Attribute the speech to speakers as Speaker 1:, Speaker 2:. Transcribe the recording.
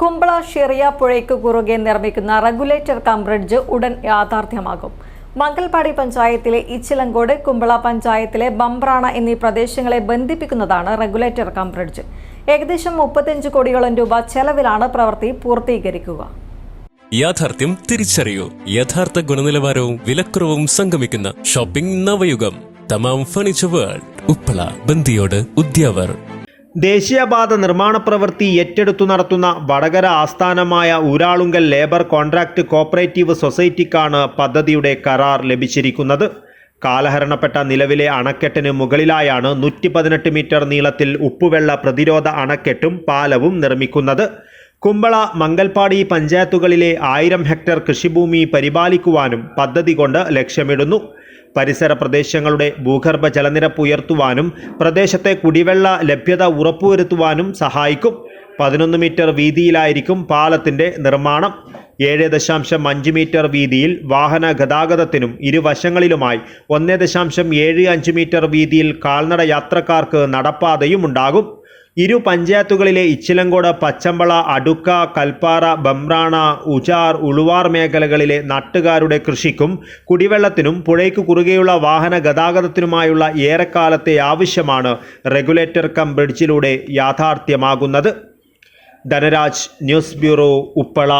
Speaker 1: കുമ്പള ഷെറിയ പുഴയ്ക്ക് കുറുകെ നിർമ്മിക്കുന്ന regulator cum bridge ഉടൻ യാഥാർത്ഥ്യമാകും. മംഗൽപാടി പഞ്ചായത്തിലെ ഇച്ചിലങ്കോട് കുമ്പള പഞ്ചായത്തിലെ ബംബ്രാണ എന്നീ പ്രദേശങ്ങളെ ബന്ധിപ്പിക്കുന്നതാണ് റെഗുലേറ്റർ കം ബ്രിഡ്ജ്. ഏകദേശം മുപ്പത്തിയഞ്ച് കോടിയോളം രൂപ ചെലവിലാണ് പ്രവൃത്തി പൂർത്തീകരിക്കുക.
Speaker 2: യാഥാർത്ഥ്യം തിരിച്ചറിയൂ. യഥാർത്ഥ ഗുണനിലവാരവും വിലക്കുറവും സംഗമിക്കുന്ന shopping Navayugam. Thamam furniture world. Uppala Bandiyod Udyavar.
Speaker 3: ദേശീയപാത നിർമ്മാണ പ്രവൃത്തി ഏറ്റെടുത്തു നടത്തുന്ന വടകര ആസ്ഥാനമായ ഊരാളുങ്കൽ ലേബർ കോൺട്രാക്ട് കോപ്പറേറ്റീവ് സൊസൈറ്റിക്കാണ് പദ്ധതിയുടെ കരാർ ലഭിച്ചിരിക്കുന്നത്. കാലഹരണപ്പെട്ട നിലവിലെ അണക്കെട്ടിന് മുകളിലായാണ് നൂറ്റി പതിനെട്ട് മീറ്റർ നീളത്തിൽ ഉപ്പുവെള്ള പ്രതിരോധ അണക്കെട്ടും പാലവും നിർമ്മിക്കുന്നത്. കുമ്പള മംഗൽപാടി പഞ്ചായത്തുകളിലെ ആയിരം ഹെക്ടർ കൃഷിഭൂമി പരിപാലിക്കുവാനും പദ്ധതി കൊണ്ട് ലക്ഷ്യമിടുന്നു. പരിസര പ്രദേശങ്ങളുടെ ഭൂഗർഭ ജലനിരപ്പ് ഉയർത്തുവാനും പ്രദേശത്തെ കുടിവെള്ള ലഭ്യത ഉറപ്പുവരുത്തുവാനും സഹായിക്കും. പതിനൊന്ന് മീറ്റർ വീതിയിലായിരിക്കും പാലത്തിന്റെ നിർമ്മാണം. ഏഴ് ദശാംശം അഞ്ച് മീറ്റർ വീതിയിൽ വാഹന ഗതാഗതത്തിനും ഇരുവശങ്ങളിലുമായി ഒന്ന് ദശാംശം ഏഴ് അഞ്ച് മീറ്റർ വീതിയിൽ കാൽനട യാത്രക്കാർക്ക് നടപ്പാതയും ഉണ്ടാകും ഇരു പഞ്ചായത്തുകളിലെ ഇച്ചിലങ്കോട് പച്ചമ്പള അടുക്ക കൽപ്പാറ ബംറാണ ഉചാർ ഉളുവാർ മേഖലകളിലെ നാട്ടുകാരുടെ കൃഷിക്കും കുടിവെള്ളത്തിനും പുഴയ്ക്ക് കുറുകെയുള്ള വാഹന ഗതാഗതത്തിനുമായുള്ള ഏറെക്കാലത്തെ ആവശ്യമാണ് റെഗുലേറ്റർ കം ബ്രിഡ്ജിലൂടെ യാഥാർത്ഥ്യമാകുന്നത്. Dhanaraj news bureau Uppala.